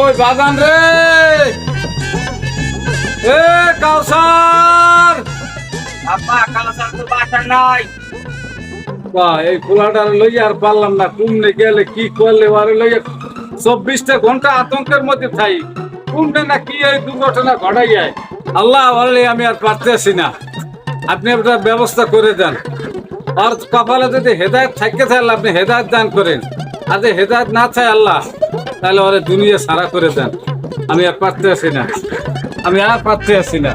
ওই বাগান রে। এ কাউসার। আব্বা কালাসার তো বাসা নাই। বা এই খোলাটা লইয়া আর পারলাম না। কুমনে গেলে কি করলে আরে লইয়া? চব্বিশটা ঘণ্টা আতঙ্কের মধ্যে থাই। কুমনে না কি এই দুর্ঘটনা ঘটাই যায় আল্লাহ বললে আমি আর পারতেছি না। আপনি একটা ব্যবস্থা করে দেন। আর কপালে যদি হেদায়ত থাকে তাহলে আপনি হেদায়ত দান করেন। আর যদি হেদায়ত না চাই আল্লাহ তাহলে ওরা দুনিয়া সারা করে দেন। আমি আর পারতে আসি না। আমি আর পারতে আসি না।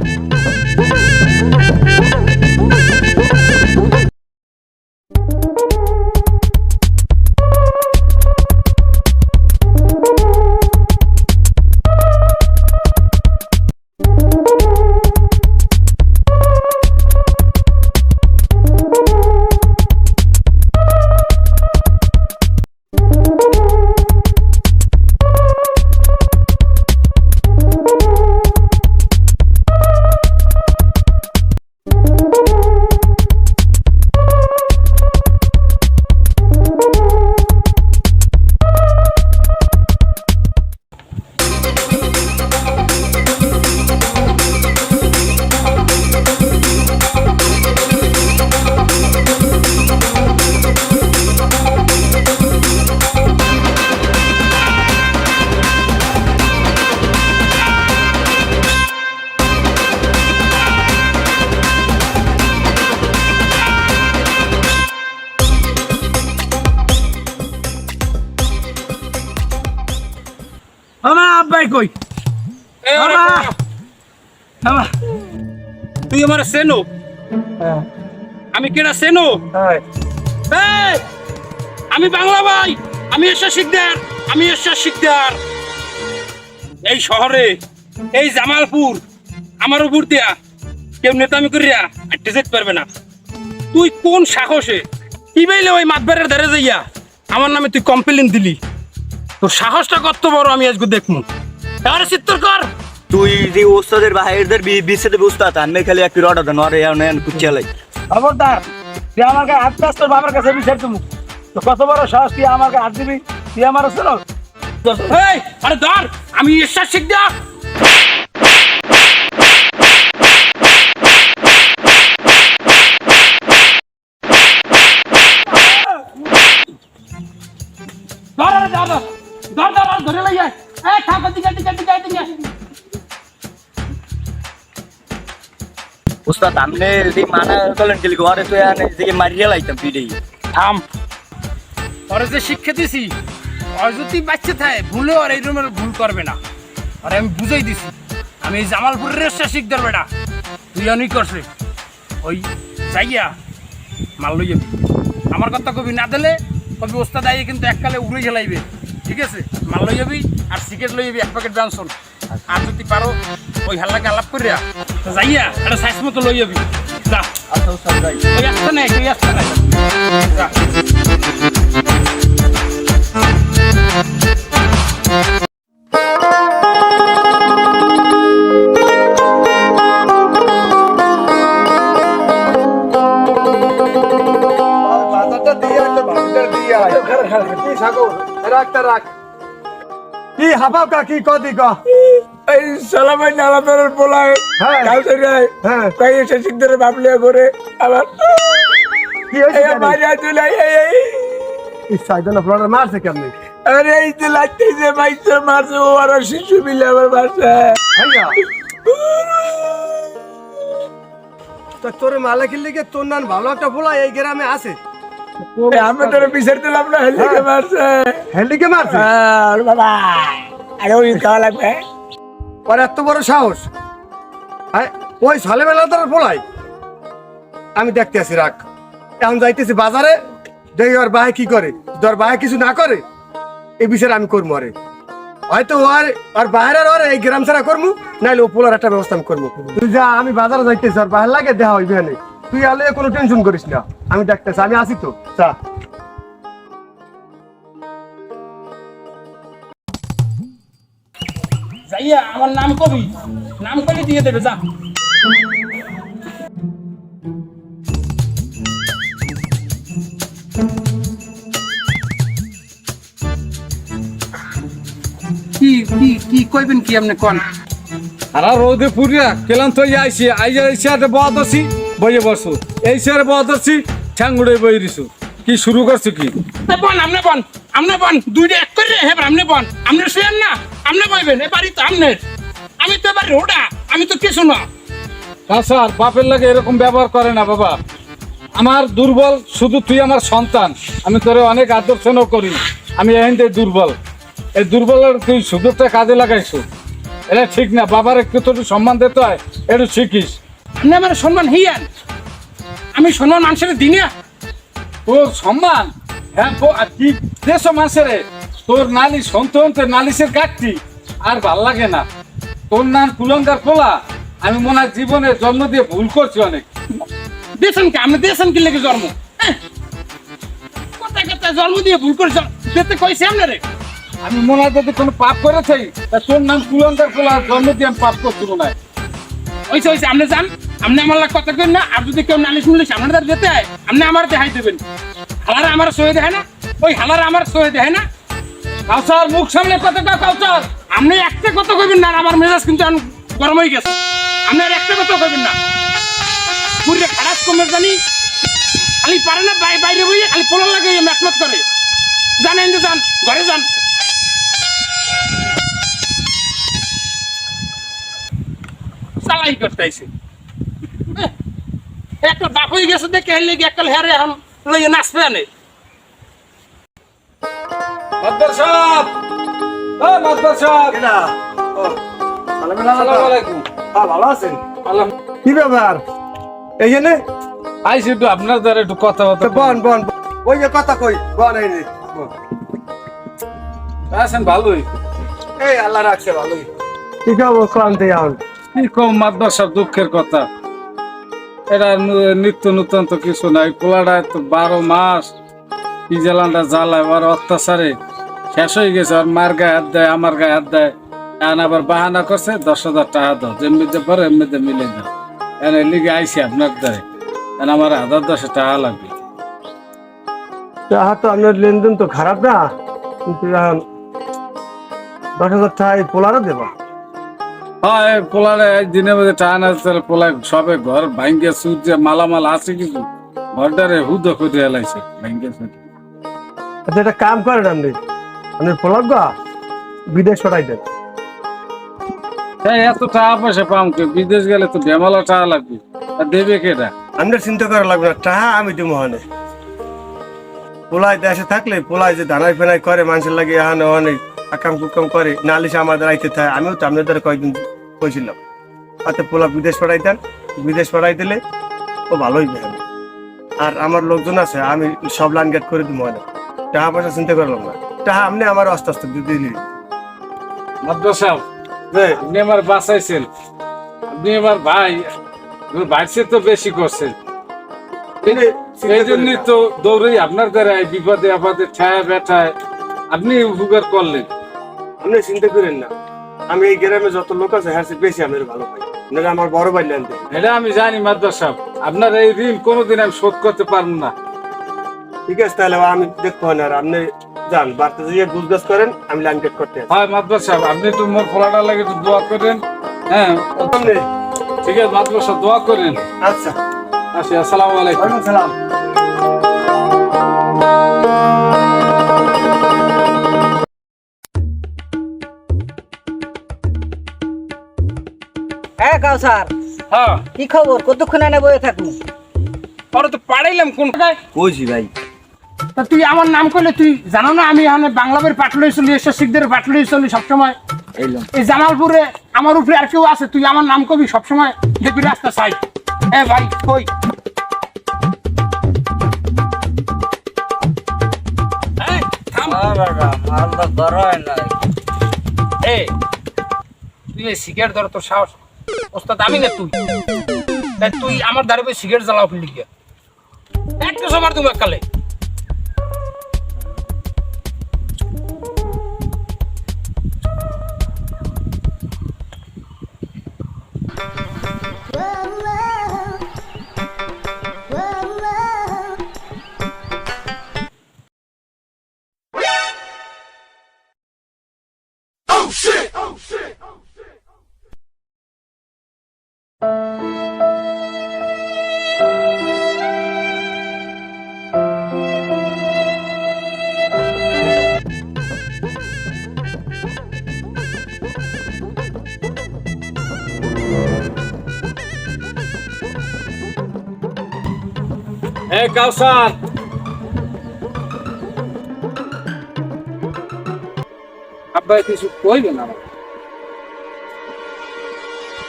আমার সেনো? আমি কেনা সেনো? আমি বাংলা ভাই আমি এসা শিকদার আমি এসা শিকদার। এই শহরে এই জামালপুর আমার উপর দিয়া কেউ নেতামি করিয়া আটতে যেতে পারবে না। তুই কোন সাহসে কি বাইলে ওই মাতবারের ধারে যাইয়া আমার নামে তুই কমপ্লেন দিলি? তোর সাহসটা কত বড় আমি আজকে দেখব আরে চিত্তর কর। তুই যে ওস্তাদের বাহিরদের বিসে দেবে উস্তাদ আমি খালি একটু রডা দেন আরে এনে কুচালাই খবরদার তুই আমার কাছে হাত কাজ তোর বাবার কাছে বিচার তুমি তো কত বড় সাহস তুই আমার কাছে হাত দিবি? তুই আমার ছিল এই আরে ধর আমি ঈশ্বর শিখ দা ধর আরে ধর ধর ধর ধর ধর ধরে লইয়া এই থাক দিকে দিকে দিকে দিকে উস্তাদ, আমনে যদি মানা করেন, গেলি ঘরে থাম। ওরে যে শিক্ষা দিছি ওর যদি বাচ্চা থাকে, ভুলে আর এই রুমের ভুল করবে না। আর আমি বুঝাই দিছি, আমি জামালপুরের রেস্টা শিখতে বেটা তুই অনেক করছে। ওই যাইয়া মাল লই যাবি আমার কথা কবি না দিলে, কবি ওস্তাদ আইয়ে কিন্তু এককালে উড়ে গেলাইবে ঠিক আছে? মাল লই যাবি আর সিগারেট লই যাবি এক প্যাকেট জানসন আর যদি পারো ওই হাল্লাকে আলাপ করিয়া তো যাইয়া একটা সাইজ মতো লই যাবি। যা। আচ্ছা উস্তাদ যাই ওই আসতে নাই ওই আসতে নাই? যা। বাজারটা দিয়ে একটা ভাতটা দিয়ে আয়। কি সাগর রাখটা রাখ কি হাবাব কা কি কদি ক? সালামাই নালামের পোলায় হ্যাঁ। রায় হ্যাঁ। কই এসে শিখতে ভাবলিয়া করে আবার কি হয়েছে মারিয়া তুলে এই এই সাইডন আপনারা মারছে কেমনে? আরে এই যে লাগতে যে বাইসে মারছে ও আর শিশু মিলে আমার মারছে। ভাইয়া। তো তোর মালা কিনলে কি তোর নান ভালো একটা পোলা এই গ্রামে আছে। আমি তোর বিচার দিলাম না হেলিকে মারছে। হেলিকে মারছে? আর বাবা। আরে ওই খাওয়া লাগবে। ওর এত বড় সাহস? ওই সালে বেলা তোর পোলাই আমি দেখতে আছি, রাখ। এখন যাইতেছি বাজারে, দেখি ওর ভাই কি করে। তোর বাহে কিছু না করে, এই বিষয়ে আমি করব আরে। হয়তো ওর আর বাইরের ওর এই গ্রাম ছাড়া করব, নাইলে ও পোলার একটা ব্যবস্থা আমি করব। তুই যা, আমি বাজারে যাইতেছি আর বাইরে লাগে, দেখা হইবে তুই আলে কোনো টেনশন করিস না। আমি দেখতেছি, আমি আসি তো। যা। যাইয়া আমার নাম কবি। নাম কবি দিয়ে দেবে যা কি কি কইবেন কি আপনি কোন? আর রোদে পুরিয়া কেলাম তো আইসি আইয়া আইসি আটে বদছি বইয়ে বসু। এই সারে বদছি ঠ্যাঙ্গুড়ে বই দিছু। কি শুরু করছ কি? বন আমনে বন আমনে বন দুইটা এক করে হে আমনে বন। আমনে শুয়েন না। আমনে বইবেন এ বাড়ি তো আমনের। আমি তো এবার রোডা আমি তো কিছু না। না স্যার বাপের লাগে এরকম ব্যবহার করে না বাবা। আমার দুর্বল শুধু তুই আমার সন্তান। আমি তোরে অনেক আদর্শনও করি। আমি থেকে দুর্বল। এই দুর্বলের তুই সুযোগটা কাজে লাগাইছো। এটা ঠিক না বাবার একটু তোর সম্মান দিতে হয় একটু শিখিস। আপনি আমার সম্মান হিয়ান। আমি সম্মান মানুষের দিনে তোর সম্মান? হ্যাঁ কি দেশ মাসের তোর নালিশ শুনতে শুনতে নালিশের কাটতি আর ভালো লাগে না। তোর নাম কুলঙ্গার পোলা আমি মনে হয় জীবনে জন্ম দিয়ে ভুল করছি অনেক। দিয়েছেন কি? আমি দেশন কি লেগে জন্ম? হ্যাঁ? কোথায় কোথায় জন্ম দিয়ে ভুল করে জ- দিতে কইছি আপনারে আমি মনে হয় যদি কোনো পাপ করেছি তা তোর নাম কুলঙ্গার পোলা জন্ম দিয়ে আমি পাপ করছি মনে হয়। ওইসে ওইসে আপনি যান। আপনি আমার লাগে কথা কেন না আর যদি কেউ নালিশ মুলিশ আপনার যেতে হয় আপনি আমার দেখাই দেবেন। হালারা আমার সহে দেয় না? ওই হালারা আমার সহে দেয় না? কাউসার, মুখ সামনে কথা কও কাউসার। আপনি একটা কথা কইবেন না আমার মেজাজ কিন্তু গরম হয়ে গেছে। আপনি আর একটা কথা কইবেন না। পুরে খারাপ কমে জানি। খালি পারে না, বাই- বাইরে বইয়ে খালি পোলা লাগে মেহনত করে। জানেন যে যান, ঘরে যান। চালাই করতে আইছে। একটা বাপ হয়ে গেছে দেখে হেলে একটা হেরে এখন লইয়ে নাচবে আনে। সাহেব। ও মাদ্দার সাহেব। কেডা? ও, আসসালামু আলাইকুম। হ্যাঁ, ভালো আছেন? আল্লাহ কি ব্যাপার? একটু আপনার দ্বারা একটু কথা বন বন ওই যে কথা কই বন এই নে, বন। আছেন ভালোই। এই আল্লাহ রাখছে ভালোই। কি খবর ক্লান্তি এখন? কি কম দুঃখের কথা। এটা নিত্য নূতন তো কিছু নাই। পোলাটা তো বারো মাস কি জ্বালানটা জ্বালায় আর অত্যাচারে। শেষ হয়ে গেছে আর মার গায়ে হাত দেয় আমার গায়ে হাত দেয়। এখন আবার বাহানা করছে দশ হাজার টাকা দাও যেমনিতে পারো এমনিতে মিলে দাও। এখন এর লিগে আইসি আপনার দ্বারে। এখন আমার হাজার দশে টাকা লাগবে। তাহা তো আপনার লেনদেন তো খারাপ না কিন্তু দশ হাজার টাকা এই পোলারও দেবা। হয় পোলারে দিনের মধ্যে টাকা না পোলায় সবে ঘর ভাঙ্গে সূর্যে মালামাল আছে কিছু? ঘরটারে হুদ করে এলাইছে ভাঙ্গে সূর্যে আচ্ছা একটা কাম করেন আপনি। গা বিদেশ পাঠাই দেন এত টাকা পয়সা পাম কে বিদেশ গেলে তো বেমালা টাকা লাগবে। আর দেবে কেটা চিন্তা করা লাগবে না টাহা আমি দিব পোলায় দেশে থাকলে পোলায় যে দানাই ফেনাই করে মানুষের লাগে এখানে অনেক আকাম কুকাম করে নালিশ আমাদের আইতে থাকে। আমিও তো আপনাদের কয়েকদিন কইছিলাম। হাতে পোলা বিদেশ পাঠাই দেন বিদেশ পাঠাই দিলে ও ভালোই বেহেন আর আমার লোকজন আছে আমি সব লাইন গেট করে দিব মনে টাকা পয়সা চিন্তা করলাম না। টাহা আপনি আমার আস্তে আস্তে দিলি। মাদ্রাসা যে আপনি আমার বাঁচাইছেন। আপনি আমার ভাই সে তো বেশি করছেন। এই জন্যই তো দৌড়ই আপনার দ্বারা এই বিপদে আপদে ছায়া ব্যথায় আপনি উপকার করলেন। আপনি চিন্তা করেন না। আমি এই গ্রামে যত লোক আছে হ্যাঁ বেশি আমি ভালো পাই নাহলে আমার বড় ভাই লেন এটা আমি জানি মাদ্রাসা। আপনার এই ঋণ কোনোদিন আমি শোধ করতে পারব না। ঠিক আছে তাহলে আমি দেখতে হয় না আর আপনি যান বাড়তে করেন আমি লাইন করতে। হয় মাদ্রাসা আপনি একটু মোর ফলাটা লাগে একটু দোয়া করেন। হ্যাঁ ঠিক আছে মাদ্রাসা দোয়া করেন। আচ্ছা। আসি আসসালামু আলাইকুম। সালাম। হ্যাঁ কাউসার। হ্যাঁ। কি খবর? কতক্ষণ এনে বয়ে থাকুন পরে তো পাড়াইলাম কোন কইছি ভাই। তা তুই আমার নাম করলে তুই জানো না আমি এখানে বাংলাদেশ পাটলই চলি এসে শিখদের পাটলই চলি সবসময়। এই জামালপুরে আমার উপরে আর কেউ আছে তুই আমার নাম কবি সবসময়। দেখবি রাস্তা সাই এ ভাই কই? এ, তুই এই সিগারেট ধর তোর সাহস ওস্তাদ আমি না তুই? তাই তুই আমার বই সিগারেট জ্বালাও ফেলি গিয়া। একটা সবার তুমি কালে। কাউসার। আব্বা কিছু কইবে না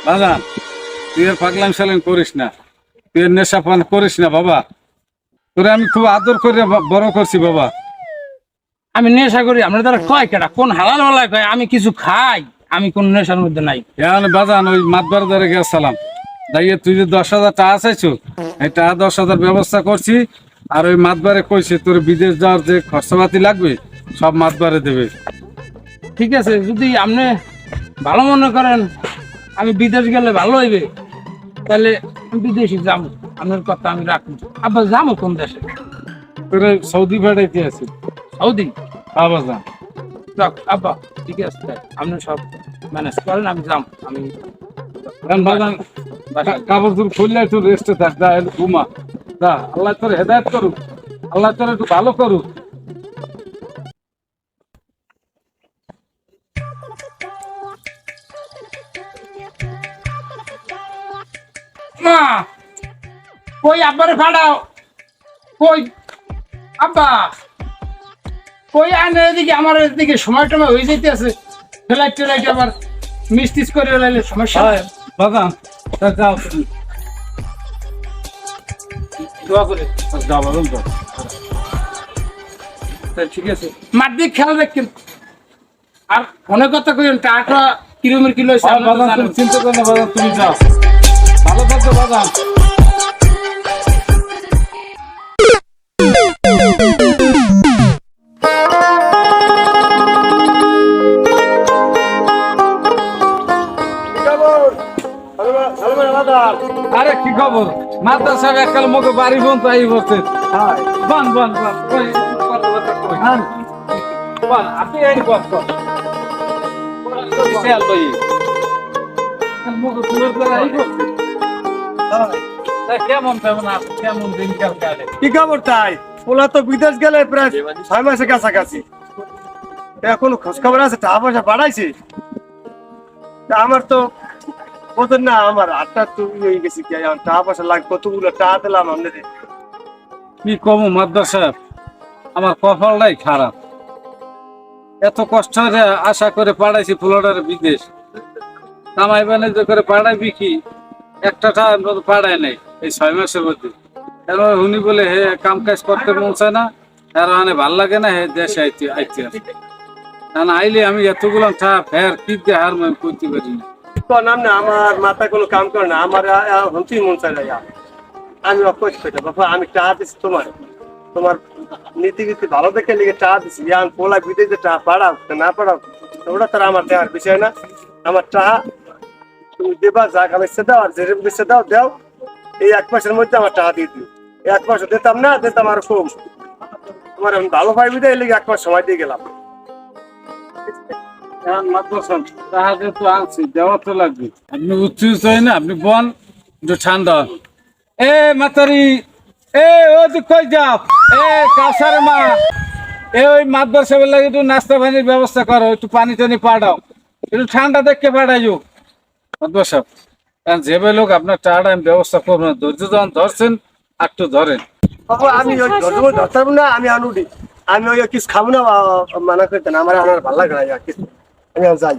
বাজান তুই আর পাগলাম সালাম করিস না। তুই আর নেশা পান করিস না বাবা। তোরে আমি খুব আদর করে বড় করছি বাবা। আমি নেশা করি আমরা তারা কয় কেটা কোন হালাল হালাল কয়? আমি কিছু খাই আমি কোন নেশার মধ্যে নাই। বাজান ওই মাতবার ধরে গেছিলাম দাইয়ে তুই যে দশ হাজার টাকা চাইছো এই টাকা দশ হাজার ব্যবস্থা করছি আর ওই মাতবারে কইছে তোর বিদেশ যাওয়ার যে খরচাপাতি লাগবে সব মাতবারে দেবে। ঠিক আছে যদি আপনি ভালো মনে করেন আমি বিদেশ গেলে ভালো হইবে তাহলে বিদেশে যাব আপনার কথা আমি রাখব। আব্বা যাব কোন দেশে? তোরে সৌদি ভাড়াইতে আছে। সৌদি? হ্যাঁ বাজান যাক, আব্বা ঠিক আছে। আপনি সব ম্যানেজ করেন আমি যাম আমি কাপড় খুললে একটু রেস্টে থাক ঘুমা। আল্লাহ তোর হেদায়ত করুক, আল্লাহ তোর একটু ভালো করুক। কই আব্বারে ফাড়াও কই? আব্বা, কই আনে এদিকে, আমার এদিকে সময় টময় হয়ে যেতে আছে ফ্লাইট টেলাইট আবার মিস্তিস করে লাইলে সমস্যা। হয় তা যাও দোয়া করে। যাও বাজান যাও ঠিক আছে মাঠ দিয়ে খেয়াল রাখেন আর অনেক কথা কইন টাটা কিলোমিটার কিলো চিন্তা করো তুমি যাও ভালো থাকো বাজান কি খবর? মাদ্রাসা এককাল মুখে বাড়ি বোন তাই বলছে বান বান বান আপনি এই দ্বারা এই কেমন কেমন কেমন দিনকাল কাটে? কি খবর তাই? ওলা তো বিদেশ গেলে প্রায় ছয় মাসের কাছাকাছি। এখন খোঁজ খবর আছে টাকা পয়সা বাড়াইছে। আমার তো না আমার আটটা তো ইয়ে হয়ে কি, আমার টাকা পয়সা লাগবে, কতগুলো টাকা দিলাম কি কম মাদ্রাসা? আমার কপালটাই খারাপ। এত কষ্ট আশা করে ফুলটার বিদেশ। কামাই বাণিজ্য করে পাঠাইবি কি? একটা টাকা নাই, এই ছয় মাসের মধ্যে। এবার উনি বলে, হে কাম কাজ করতে মন চায় না আর মানে ভালো লাগে না, হে, দেশে আইতে আইতে কারণ আইলে আমি এতগুলো টা ফের কি দিয়ে হার আমি করতে পারি না। নাম না, আমার মাথা কোনো কাম করে না, আমার হন্তি মন চাই আমি অকশ পেটে বাবা, আমি টাকা দিচ্ছি তোমার। তোমার নীতি গীতি ভালো দেখে লিখে টাকা দিচ্ছি ইয়ান পোলা বিদেশে টাকা পাড়াও না পাড়াও ওটা তারা আমার দেওয়ার বিষয় না। আমার টাকা তুমি দেবা, যা খাবে দাও, আর যেরকম দিচ্ছে দাও দাও। এই এক মাসের মধ্যে আমার টাকা দিয়ে দিও। এক মাস দিতাম না, দিতাম আর কম। তোমার আমি ভালো পাই বিদায় এই লেগে এক মাস সময় দিয়ে গেলাম। এখন মাদ্রাসা তাহাকে তো আনছি দেওয়া তো লাগবে। আপনি উচ্চ হয় না আপনি বন ঠান্ডা এ মাতারি এ ও তুই কই যাও? এ কাসার মা এ ওই মাদ্রাসা বেলা একটু নাস্তা পানির ব্যবস্থা করো একটু পানি টানি পাঠাও। একটু ঠান্ডা দেখে পাঠাইও। মাদ্রাসা কারণ যেভাবে লোক আপনার টাকা আমি ব্যবস্থা করব না ধৈর্য যখন ধরছেন আর একটু ধরেন আমি ওই ধরবো ধরতে না আমি আনুডি। আমি ওই কিছু খাব না মানা করতে না আমার আমার ভালো লাগে না কিছু যাই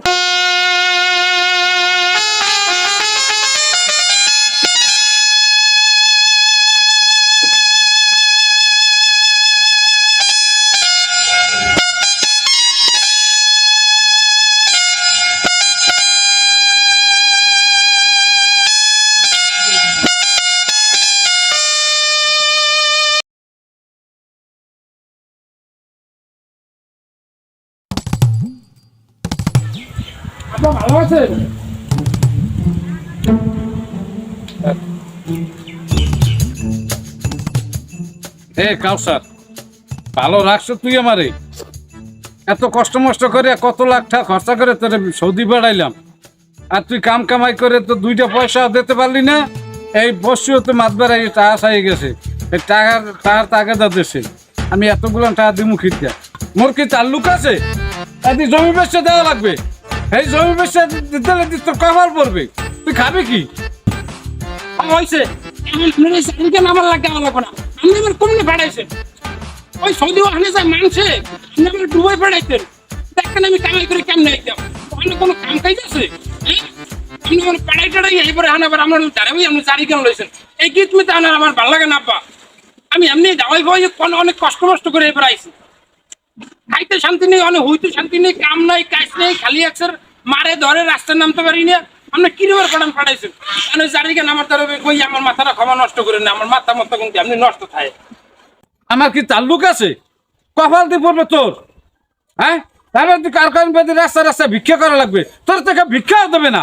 আব্বা ভালো আছে এ কাউসার, ভালো রাখছো তুই আমারে? এত কষ্ট মষ্ট করে কত লাখ টাকা খরচা করে তোর সৌদি বেড়াইলাম আর তুই কাম কামাই করে তো দুইটা পয়সা দিতে পারলি না? এই বসিও তো মাত বেড়াই টাকা চাই গেছে। এই টাকার টাকার টাকাটা দেশে আমি এতগুলো টাকা দিমু খিটকা। মোর কি চাল্লুক আছে? জমি বেচে দেওয়া লাগবে। এই জমি দিতে পড়বে তুই কি? হয়েছে চাকরিকে আমার আমার না। আমার পাঠাইছেন ওই সৌদি ওখানে যায় আপনি আমার ডুবাই দেখেন আমি কামাই করে কেমনে আইতাম? ওখানে কোনো কাম কাজ আছে? হ্যাঁ? আপনি আমার পাড়াই টাড়াই এরপরে হান আবার আপনার দাঁড়াবি আপনি জারি কেন লইছেন? এই গীত মিতে আনার আমার ভালো লাগে না আমি এমনি দাওয়াই ভাই অনেক কষ্ট মষ্ট করে এবার আইছি। খাইতে শান্তি নেই অনেক হইতে শান্তি নেই কাম নাই কাজ নেই খালি একসার মারে ধরে রাস্তায় নামতে পারি না। আপনি কি রকম পাঠান পাঠাইছেন আমি জানি কেন আমার দ্বারা কই আমার মাথাটা ক্ষমা নষ্ট করে না আমার মাথা মতো কিন্তু আপনি নষ্ট থাকে? আমার কি তাল্লুক আছে? কপাল দিয়ে পড়বে তোর হ্যাঁ? তারপর তুই কার কারণ বেঁধে রাস্তা রাস্তা ভিক্ষা করা লাগবে? তোর থেকে ভিক্ষাও দেবে না।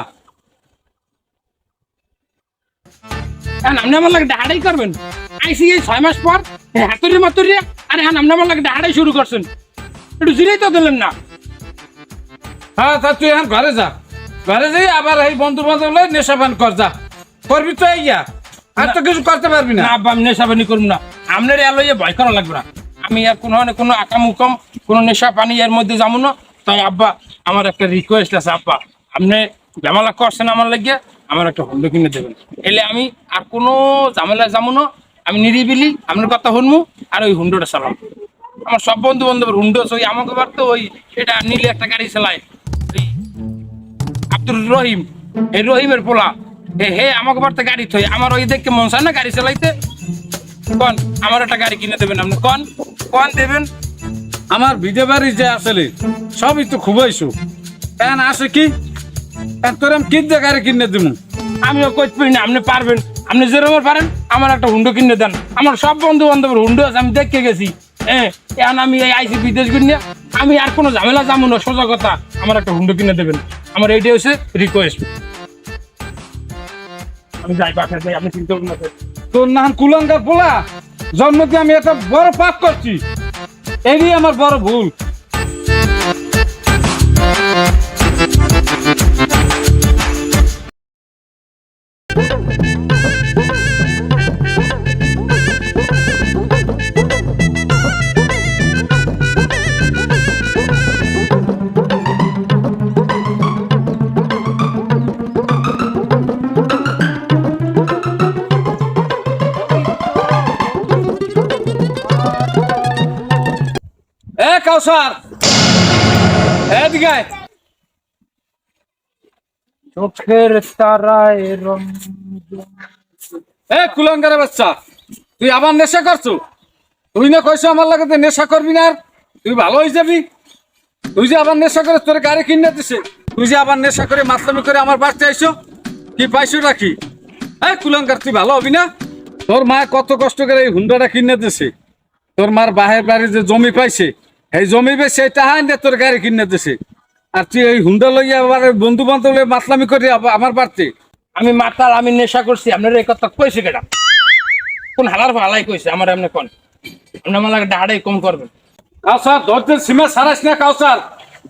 হ্যাঁ আপনি আমার লাগে ডাহাড়াই করবেন। আইসি এই ছয় মাস পর হাতুরি মাতুরি আরে হ্যাঁ আপনি আমার লাগে ডাহাড়াই শুরু করছেন। একটু জিরেই তো দিলেন না। হ্যাঁ তা তুই এখন ঘরে যা। ঘরে যাই, আবার এই বন্ধু বান্ধব লই নেশা পান কর, যা। করবি তো ইয়া। আর তো কিছু করতে পারবি না। আব্বা, আমি নেশাবানি করুন না। আপনার এলো ভয় করা লাগবে না। আমি আর কোনো কোনো আকাম উকাম কোনো নেশা পানি এর মধ্যে যাব না। তাই আব্বা, আমার একটা রিকোয়েস্ট আছে, আব্বা। আপনি ঝামেলা করছেন আমার লাগিয়ে আমার একটা হুন্ডো কিনে দেবেন। এলে আমি আর কোনো ঝামেলা যাব না। আমি নিরিবিলি, আপনার কথা শুনব, আর ওই হুন্ডোটা চালাম আমার সব বন্ধু বান্ধবের হুন্ডো ওই আমাকে বার তো ওই এটা নিলে একটা গাড়ি চালায়। ওই আব্দুর রহিম এই রহিমের পোলা। হে হে আমাকে বাড়তে গাড়ি থই। আমার ওই দেখে মন চায় না গাড়ি চালাইতে। কন আমার একটা গাড়ি কিনে দেবেন আপনি। কন কন দেবেন? আমার বিদে বাড়ি যে আসলে সবই তো খুবইছু এখন আসে কি? তোর আমি কি গাড়ি কিনে দিব আমিও কইতে পারি না আপনি পারবেন। আপনি যেরকম পারেন আমার একটা হুন্ডো কিনে দেন। আমার সব বন্ধু বান্ধবের হুন্ডো আছে আমি দেখে গেছি। এখন আমি এই আইসি বিদেশ কিনে আমি আর কোনো ঝামেলা যাব না, সোজা কথা। আমার একটা হুন্ডো কিনে দেবেন। আমার এইটাই হচ্ছে রিকোয়েস্ট আমি যাই বাসায় যাই, আপনি চিন্তা করুন না। তোর নাম কুলঙ্গার পোলা? জন্ম দিয়ে আমি একটা বড় পাপ করছি। এরই আমার বড় ভুল। কাউসার এদিকে। চোখের তারায় রং এ কুলঙ্গারের বাচ্চা তুই আবার নেশা করছ? তুই না কইছো আমার লাগে নেশা করবি না আর? তুই ভালো হয়ে যাবি? তুই যে আবার নেশা করে তোর গাড়ি কিনে দিছে তুই যে আবার নেশা করে মাতলামি করে আমার বাড়িতে আইছো কি পাইছো নাকি এই কুলঙ্গার তুই ভালো হবি না? তোর মা কত কষ্ট করে এই হুন্ডাটা কিনে দিছে। তোর মার বাহের বাড়ি যে জমি পাইছে এই জমি বেশি এটা হাই তোর গাড়ি কিনে দিছে। আর তুই এই হুন্ডা লইয়া বন্ধু বান্ধব মাতলামি করে আমার বাড়তে। আমি মাতাল, আমি নেশা করছি, আপনার এই কথা কইছে কেটা কোন হালার হালাই কইছে, আমার এমনি কোন? আপনি আমার লাগে ডাহাড়াই কম করবেন। কাউসার ধৈর্যের সীমা সারাস না কাউসার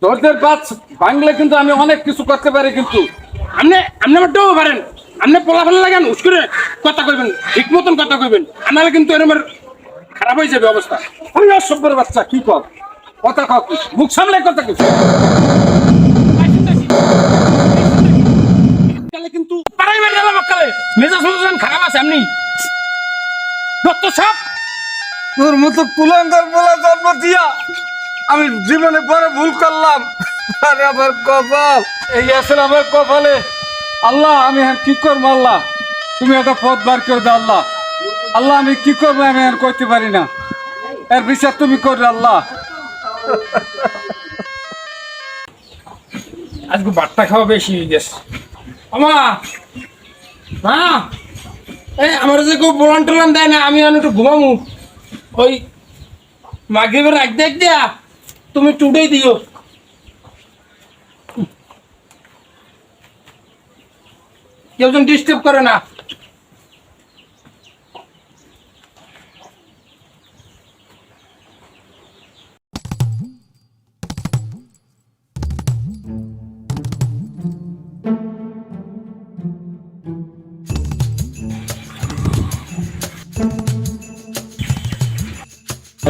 ধৈর্যের বাদ ভাঙলে কিন্তু আমি অনেক কিছু করতে পারি কিন্তু। আপনি আপনি আমার ডোবো পারেন। আপনি পোলা ফেলা লাগান হুস করে কথা কইবেন, ঠিক মতন কথা কইবেন। আমার কিন্তু এরম খারাপ হয়ে যাবে অবস্থা। ওই অসভ্যের বাচ্চা, কি কর? কথা কর মুখ সামলে কথা কিছু কিন্তু মেজাজ খারাপ আছে আপনি দত্ত সাপ তোর মতো বলা জন্ম দিয়া আমি জীবনে বড় ভুল করলাম। আরে আমার কপাল। এই আসলে আমার কপালে। আল্লাহ, আমি কি করব আল্লাহ? তুমি একটা পথ বার করে দাও আল্লাহ। আল্লাহ, আমি কি করব আমি আর করতে পারি না। এর বিচার তুমি করবে আল্লাহ। আজকে বাট্টা খাওয়া বেশি গেছে। আমা মা! এই আমার যে কেউ বোলান টোলান দেয় না, আমি একটু ঘুমামু। ওই মাগরিবের রাখ দেখ দিয়া, তুমি টুডেই দিও। কেউ যেন ডিস্টার্ব করে না।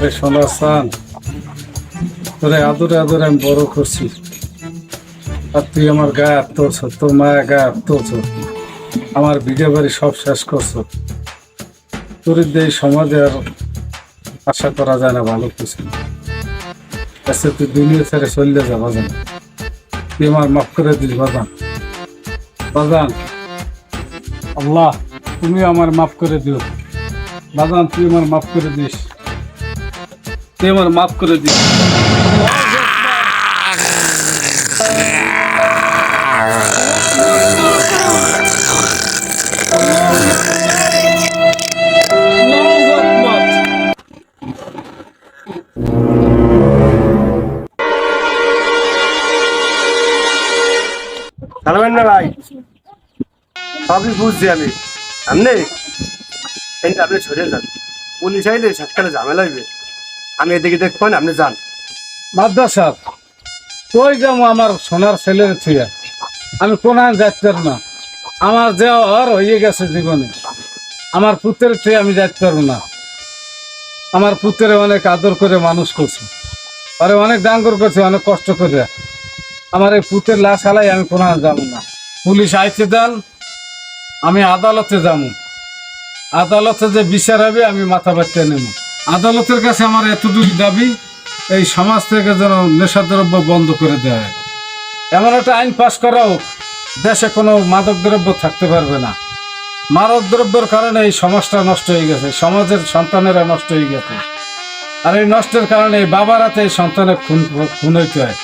আরে সোনা সান। তোরে আদরে আদরে আমি বড় করছি। আর তুই আমার গায়ে আত্মছ তোর মায়ের গায়ে আত্মছ আমার বিজয় বাড়ি সব শেষ করছ। তরিদ্র এই সমাজে আর আশা করা যায় না ভালো কিছু। আচ্ছা তুই দুনিয়া ছেড়ে চললে যা, বাজান। তুই আমার মাফ করে দিস, বাজান। বাজান। আল্লাহ তুমি আমার মাফ করে দিও। বাজান, তুই আমার মাফ করে দিস। তুই আমার মাফ করে দিস। আল্লাহু না ভাই? সবই বুঝছি আমি। আপনি? এই আপনি সরে যান। পুলিশ আইলে সাতকালে ঝামেলা হইবে। আমি এদিকে দেখবেন আপনি যান। যাব আমার সোনার ছেলের থুয়া? আমি কোন যাইতে পারব না। আমার যে আর হয়ে গেছে জীবনে, আমার পুত্রের থুয়ে আমি যাইতে পারব না। আমার পুত্রের অনেক আদর করে মানুষ করছে, আরে অনেক ডাঙ্গর করছে, অনেক কষ্ট করে। আমার এই পুত্রের লাশ হালাই আমি কোন যাব না। পুলিশ আইতে দেন, আমি আদালতে যাব। আদালতে যে বিচার হবে, আমি মাথা বাচ্চা নেব। আদালতের কাছে আমার এতটুকু দাবি, এই সমাজ থেকে যেন নেশাদ্রব্য বন্ধ করে দেওয়া এমন একটা আইন পাশ করাও দেশে কোনো মাদক দ্রব্য থাকতে পারবে না। মাদক দ্রব্যের কারণে এই সমাজটা নষ্ট হয়ে গেছে, সমাজের সন্তানেরা নষ্ট হয়ে গেছে। আর এই নষ্টের কারণে এই বাবার এই সন্তানের খুন খুন হইতে হয়।